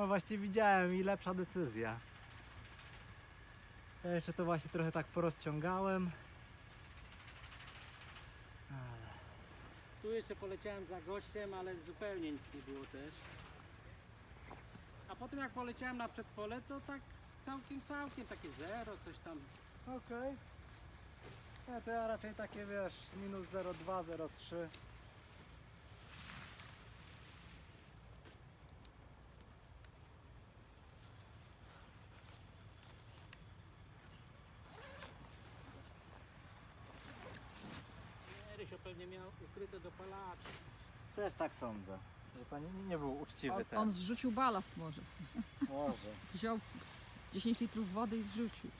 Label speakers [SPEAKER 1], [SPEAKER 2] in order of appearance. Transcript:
[SPEAKER 1] No właśnie widziałem i lepsza decyzja. Ja jeszcze to właśnie trochę tak porozciągałem. Ale
[SPEAKER 2] Tu jeszcze poleciałem za gościem, ale zupełnie nic nie było też. A potem jak poleciałem na przedpole, to tak całkiem, całkiem takie zero, coś tam.
[SPEAKER 1] okej. Nie, to ja raczej takie wiesz, minus 0,2, 0,3.
[SPEAKER 2] Rysio pewnie miał ukryte dopalacze.
[SPEAKER 1] Też tak sądzę. Że to nie, nie był uczciwy
[SPEAKER 3] On,
[SPEAKER 1] ten.
[SPEAKER 3] on zrzucił balast może.
[SPEAKER 1] Może.
[SPEAKER 3] Wziął 10 litrów wody i zrzucił.